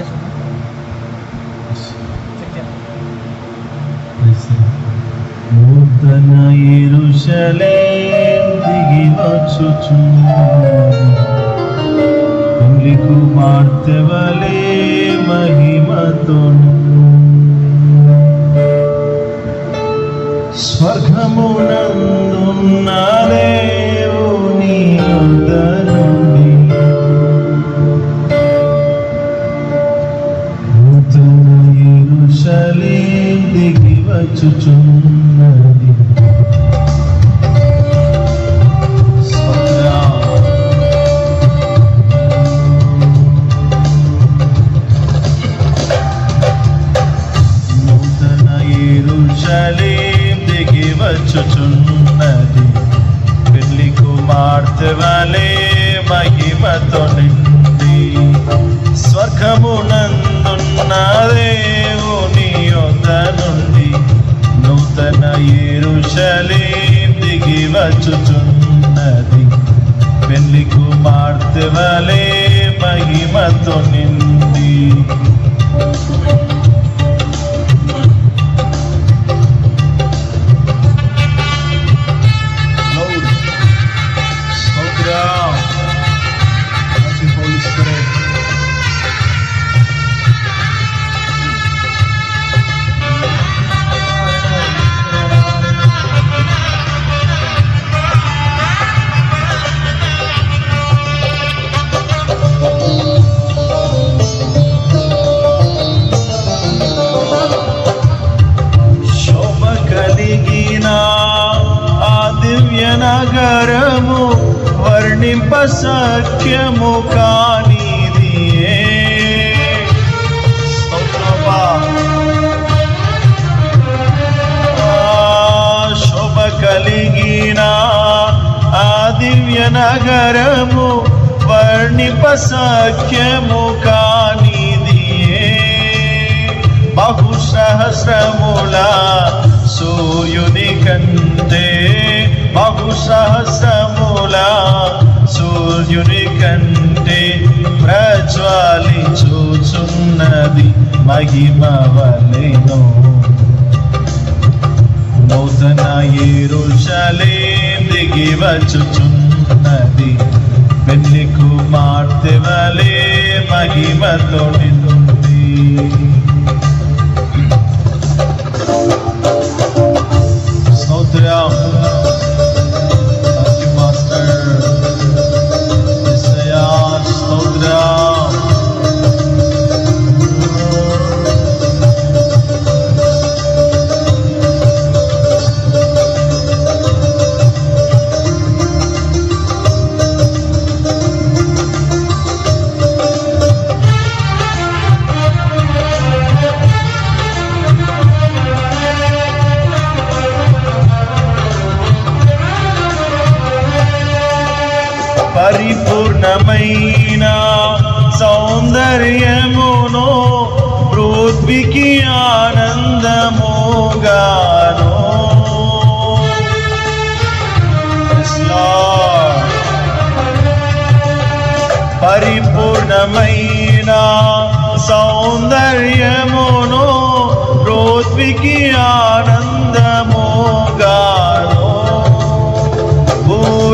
Voice ఉందా? Check నూతన ఎరుషలేం దిగి వచ్చుచు కుమార్తె వలే మహిమతో స్వర్గమునందున్న దిగి దిగి సఖ్యము కానిది శోభ కలిగిన ఆ దివ్య నగరము వర్ణిప సఖ్యము కానిది బహుసహస్రముల సూర్యుని కంటే బహుసహస్రముల సూర్యుని కంటే ప్రజ్వాలించుచున్నది మహిమ వలెను నూతన యెరూషలేం దిగి వచ్చుచున్నది పెళ్ళి కుమార్తె వలె మహిమతో నిండి స్తోత్రం.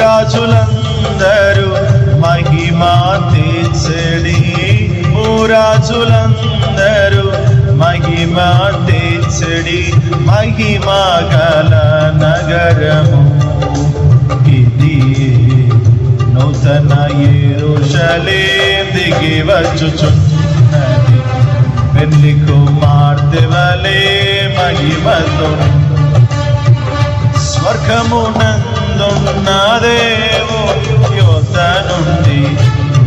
భూరాజులందరూ మహిమా తెచ్చడి భూరాజులందరూ మహిమా తెచ్చడి మహిమా గల నగరము ఇది. నూతన యెరూషలేం దిగి వచ్చుచున్నది. పెళ్ళి కుమార్తె వలే మహిమతో. స్వర్గమునందున్న దేవు యోత నుండి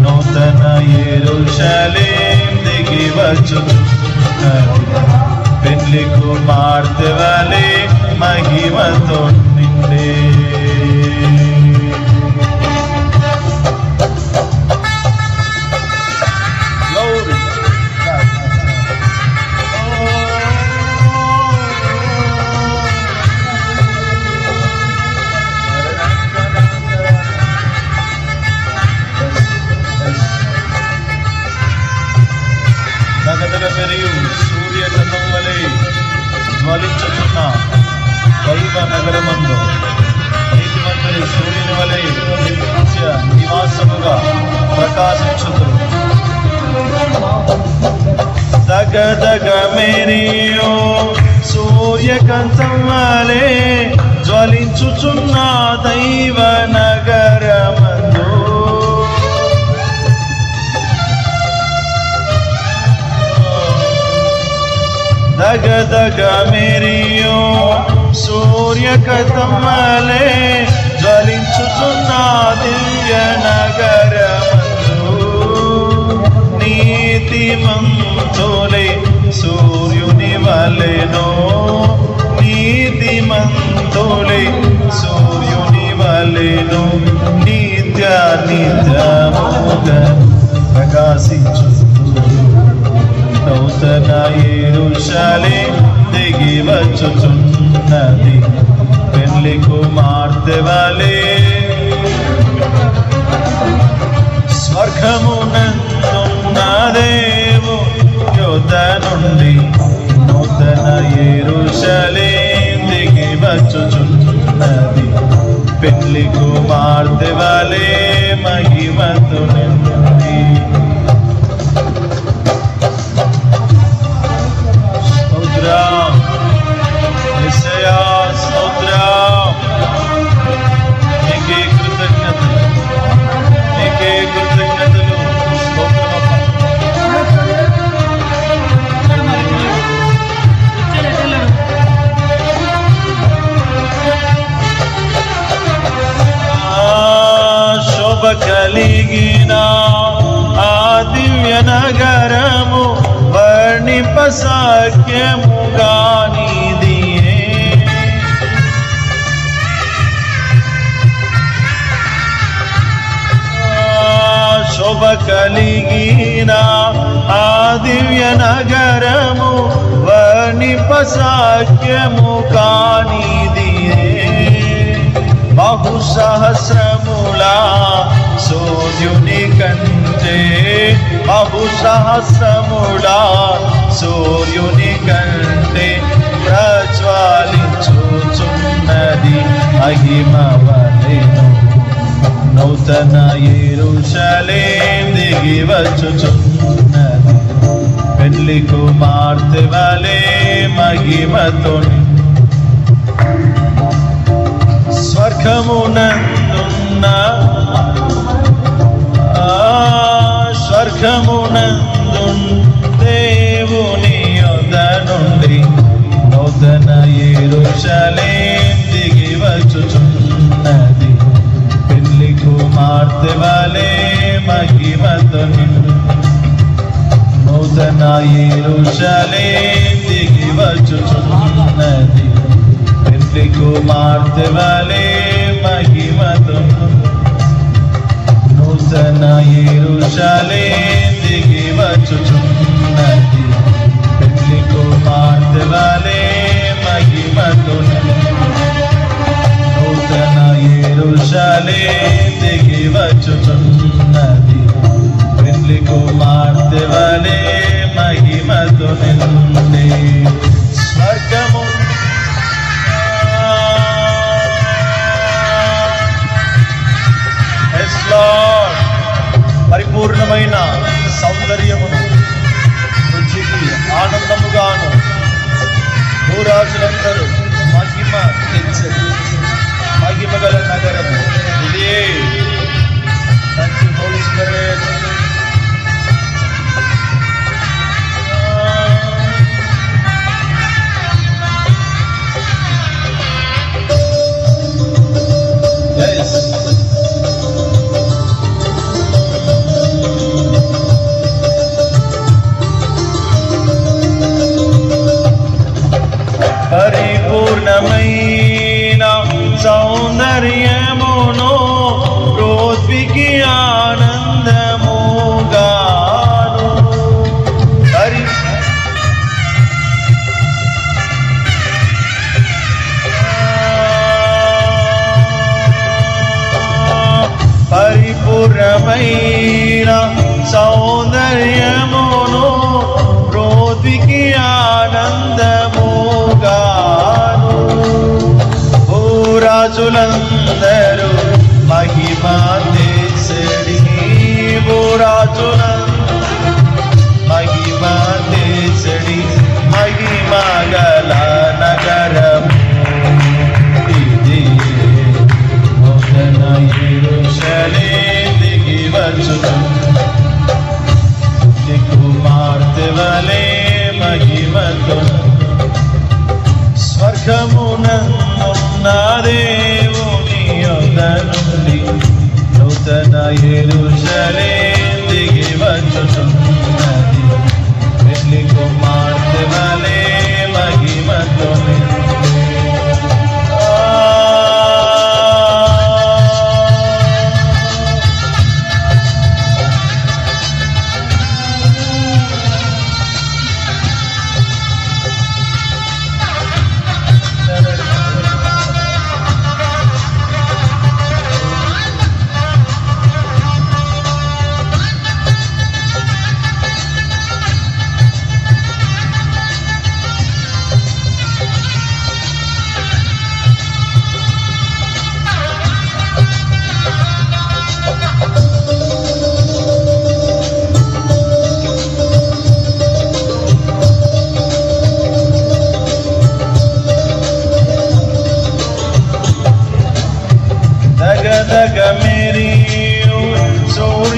నూతన యెరూషలేం దిగి వచ్చు. పెళ్ళి కుమార్తె వలె మహిమతో నిండే దైవ నగరమందు నీతిమంతుని సూర్యుని వలె నిత్య నివాసముగా ప్రకాశించుతు దగ దగ మెరియో సూర్యకంతం వలె జ్వలించుచున్న దైవ నగరమందు దగ దగ మెరియో సూర్యకంతం వలె జ్వలించుచున్న దివ్య నగరమందు నీతిమంతులే సూర్యుని వలెనో. నీతిమంతులే సూర్యుని వలెను. నిత్య నిత్యముగా ప్రకాశించు. నూతన ఎరుషలే దిగి వచ్చుచున్న వచ్చుచున్నది పెళ్ళి కుమార్తె వలే స్వర్గమునందున్న దేవు యోధ నుండి నూతన ఎరుషలే వచ్చుచున్నది పెళ్ళి కుమార్తె వలే మహిమతు నిండి శోభ కలిగిన ఆ దివ్య నగరము వర్ణింప కానిది. బహు సహస్రముల సూర్యుని కంటే బహు సహస్రముల సూర్యుని కంటే ప్రజ్వాలించుచున్నది మహిమ వలెను నూతన ఎరుషలేం దిగి వచ్చుచున్నది. పెళ్ళి కుమార్తె వలే మహిమతో స్వర్గమునందున్న ఆ స్వర్గమునందు దేవుని యొద్ద నుండి నూతన ఎరుషలేం దిగి వచ్చుచు కుమార్తె వలె మహిమతో నూతన ఎరుషలేం దిగి వచ్చుచున్నది పెళ్ళి కుమార్తె వలె మహిమతో నూతన ఎరుషలేం దిగి వచ్చుచున్నది పెళ్ళి కుమార్తె వలె మహిమతో నూతన ఎరుషలేం దిగి వచ్చుచున్నది. పెళ్ళి కుమార్తె వలే మహిమతో నిండి. స్వర్గము పరిపూర్ణమైన సౌందర్యమును రుచికి ఆనందముగాను భూరాజులందరూ మహిమ తెచ్చే. మగల నగరం ఇది परिपूर्णमयी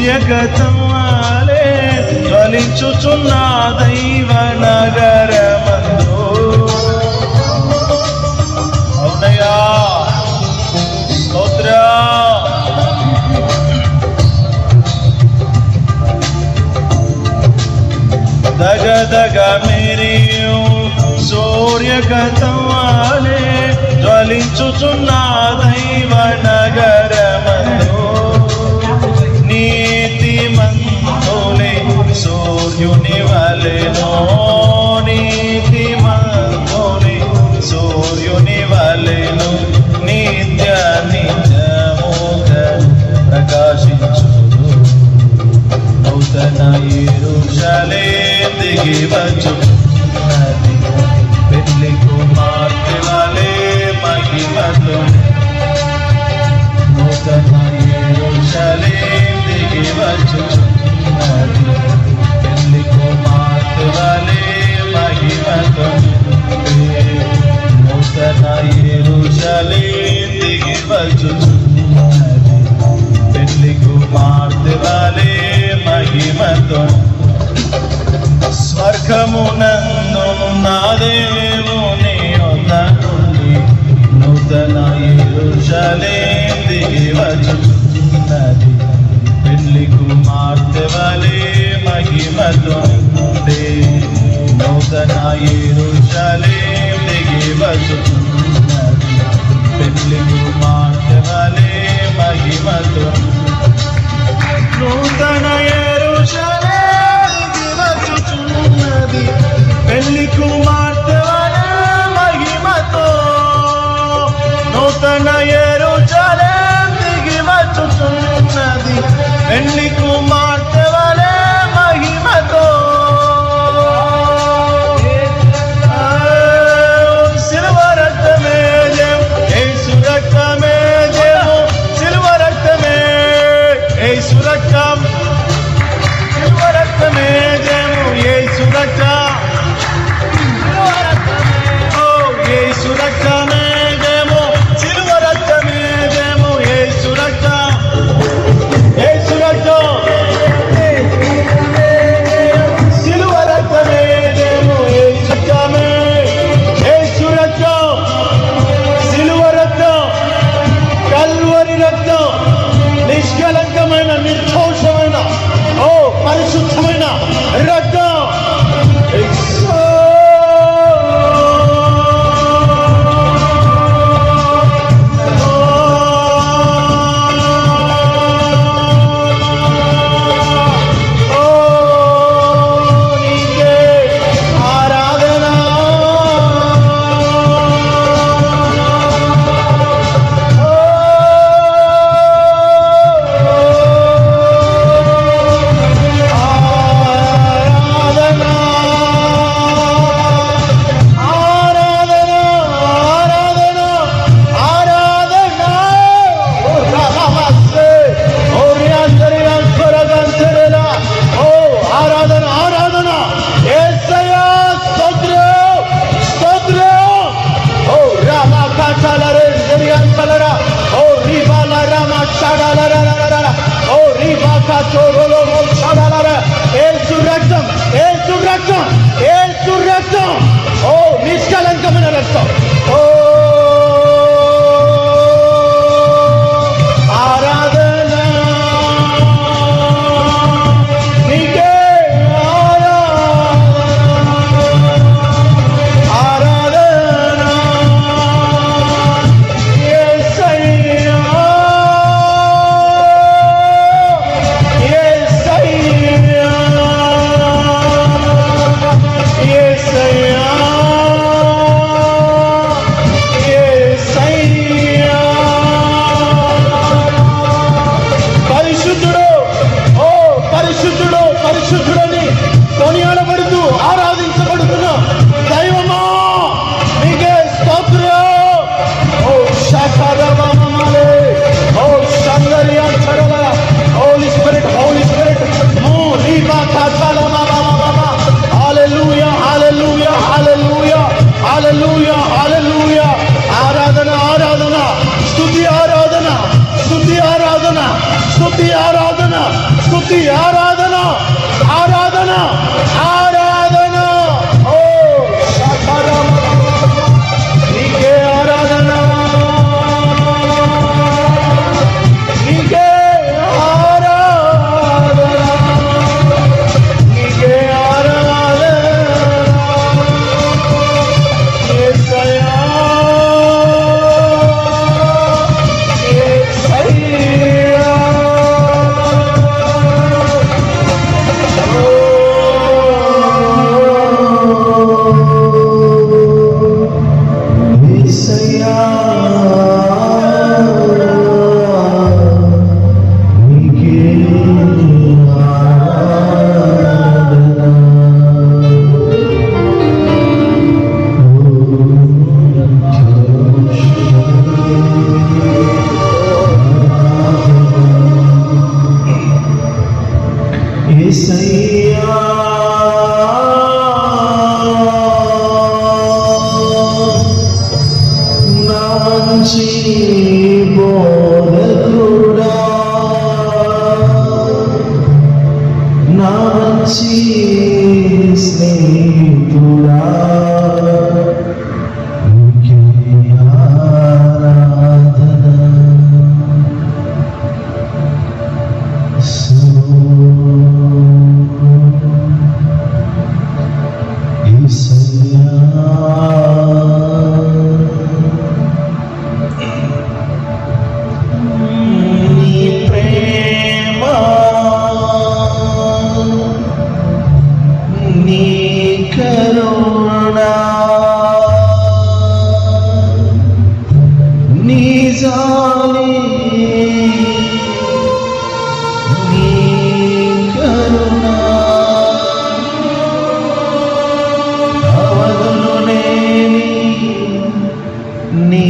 ఎగతమాలే ఫలించుచున్న దైవ నగరమందు. అవునయా సోదరా దగ దగ మేరీ సూర్యగతమాలే జ్వలించుచున్న దైవ నగర થયું નિવાલેનો జీవముతో స్వర్గమునందున్నా దేవుని నుండి నూతన ఎరుషలేం దిగివచున్నది పెళ్ళి కుమార్తె వలే మహిమతో నూతన ఎరుషలేం దిగివచున్నది పెళ్ళి కుమార్తె వలే మహిమతో నూతన తల్లి కుమార్తె మహిమతో? నూతన ఎరుచలే దిగి వచ్చుతున్నది. ఎన్ని కుమార్తె మహిమతో? సురక్ష సురక్ష സുരക്ഷാ நீ